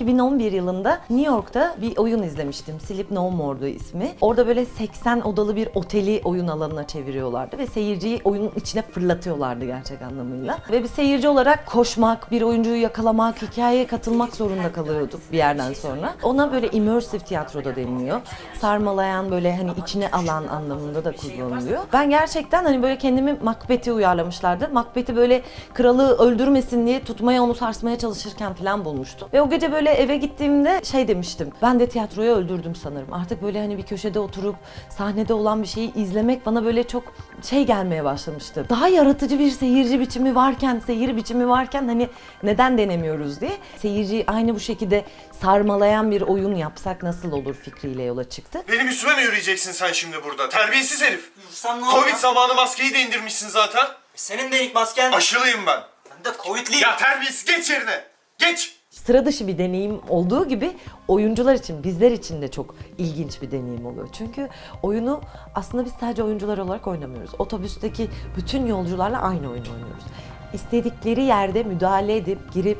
2011 yılında New York'ta bir oyun izlemiştim. Sleep No More'du ismi. Orada böyle 80 odalı bir oteli oyun alanına çeviriyorlardı ve seyirciyi oyunun içine fırlatıyorlardı gerçek anlamıyla. Ve bir seyirci olarak koşmak, bir oyuncuyu yakalamak, hikayeye katılmak zorunda kalıyorduk bir yerden sonra. Ona böyle immersive tiyatroda deniliyor. Sarmalayan böyle hani içine alan anlamında da kullanılıyor. Ben gerçekten hani böyle kendimi Macbeth'i uyarlamışlardı. Macbeth'i böyle kralı öldürmesin diye tutmaya onu sarsmaya çalışırken falan bulmuştum. Ve o gece böyle eve gittiğimde şey demiştim. Ben de tiyatroyu öldürdüm sanırım. Artık böyle hani bir köşede oturup sahnede olan bir şeyi izlemek bana böyle çok şey gelmeye başlamıştı. Daha yaratıcı bir seyirci biçimi varken, seyir biçimi varken hani neden denemiyoruz diye seyirciyi aynı bu şekilde sarmalayan bir oyun yapsak nasıl olur fikriyle yola çıktı. Benim üstüme mi yürüyeceksin sen şimdi burada? Terbiyesiz herif. Vursam ne olur? Covid zamanı maskeyi de indirmişsin zaten. Senin de ilk masken. Aşılıyım ben. Ben de Covid'liyim. Ya terbiyesiz geç yerine. Geç. Sıra dışı bir deneyim olduğu gibi oyuncular için, bizler için de çok ilginç bir deneyim oluyor. Çünkü oyunu aslında biz sadece oyuncular olarak oynamıyoruz. Otobüsteki bütün yolcularla aynı oyunu oynuyoruz. İstedikleri yerde müdahale edip, girip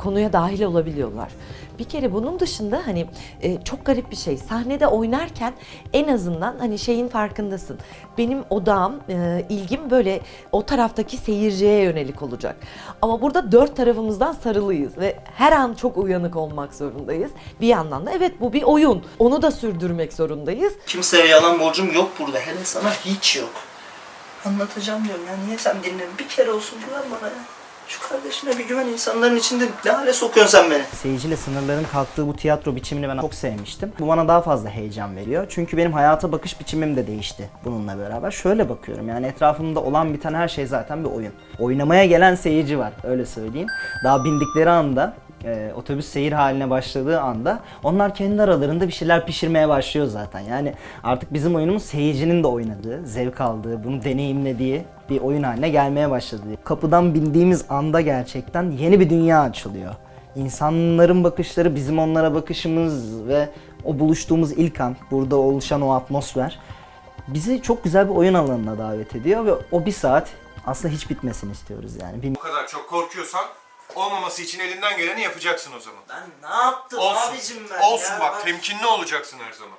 konuya dahil olabiliyorlar. Bir kere bunun dışında hani e, çok garip bir şey. Sahnede oynarken en azından hani şeyin farkındasın. Benim odağım, e, ilgim böyle o taraftaki seyirciye yönelik olacak. Ama burada dört tarafımızdan sarılıyız ve her an çok uyanık olmak zorundayız. Bir yandan da evet bu bir oyun. Onu da sürdürmek zorundayız. Kimseye yalan borcum yok burada. Hele sana hiç yok. Anlatacağım diyorum ya. Niye sen dinlemiyorsun? Bir kere olsun güven bana ya. Şu kardeşine bir güven insanların içinde ne hale sokuyorsun sen beni? Seyirciyle sınırların kalktığı bu tiyatro biçimini ben çok sevmiştim. Bu bana daha fazla heyecan veriyor. Çünkü benim hayata bakış biçimim de değişti bununla beraber. Şöyle bakıyorum yani etrafımda olan biten her şey zaten bir oyun. Oynamaya gelen seyirci var öyle söyleyeyim. Daha bindikleri anda e, otobüs seyir haline başladığı anda onlar kendi aralarında bir şeyler pişirmeye başlıyor zaten. Yani artık bizim oyunumuz seyircinin de oynadığı, zevk aldığı, bunu deneyimlediği bir oyun haline gelmeye başladı. Kapıdan bindiğimiz anda gerçekten yeni bir dünya açılıyor. İnsanların bakışları, bizim onlara bakışımız ve o buluştuğumuz ilk an, burada oluşan o atmosfer bizi çok güzel bir oyun alanına davet ediyor ve o bir saat aslında hiç bitmesini istiyoruz yani. Bu kadar çok korkuyorsan olmaması için elinden geleni yapacaksın o zaman. Ben ne yaptım Olsun. abicim ben Olsun ya? bak temkinli olacaksın her zaman.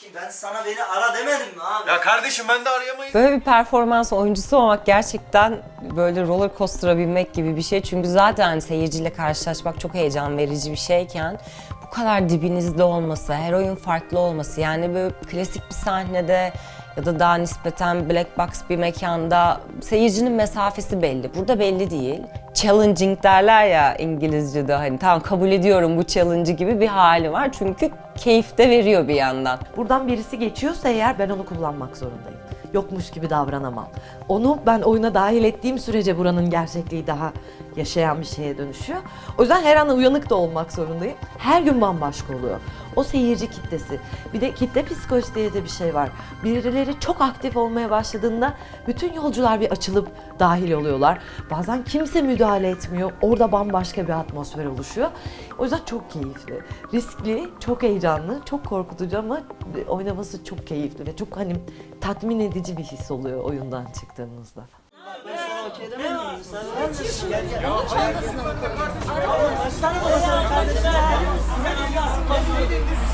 Ki ben sana beni ara demedim mi abi? Ya kardeşim ben de arayamayız. Böyle bir performans oyuncusu olmak gerçekten böyle roller coaster'a binmek gibi bir şey. Çünkü zaten seyirciyle karşılaşmak çok heyecan verici bir şeyken bu kadar dibinizde olması, her oyun farklı olması yani böyle klasik bir sahnede ya da daha nispeten black box bir mekanda seyircinin mesafesi belli. Burada belli değil. Challenging derler ya İngilizce'de hani tamam kabul ediyorum bu challenge'ı gibi bir hali var. Çünkü keyif de veriyor bir yandan. Buradan birisi geçiyorsa eğer ben onu kullanmak zorundayım. Yokmuş gibi davranamam. Onu ben oyuna dahil ettiğim sürece buranın gerçekliği daha yaşayan bir şeye dönüşüyor. O yüzden her an uyanık da olmak zorundayım. Her gün bambaşka oluyor. O seyirci kitlesi. Bir de kitle psikolojisi diye de bir şey var. Birileri çok aktif olmaya başladığında bütün yolcular bir açılıp dahil oluyorlar. Bazen kimse müdahale etmiyor. Orada bambaşka bir atmosfer oluşuyor. O yüzden çok keyifli. Riskli, çok heyecanlı, çok korkutucu ama oynaması çok keyifli ve çok hani tatmin edici bir his oluyor oyundan çıktığımızda. Ne var? Onun çantasına mı koydunuz? Araba. Aslan babasına kardeşler. Size Allah.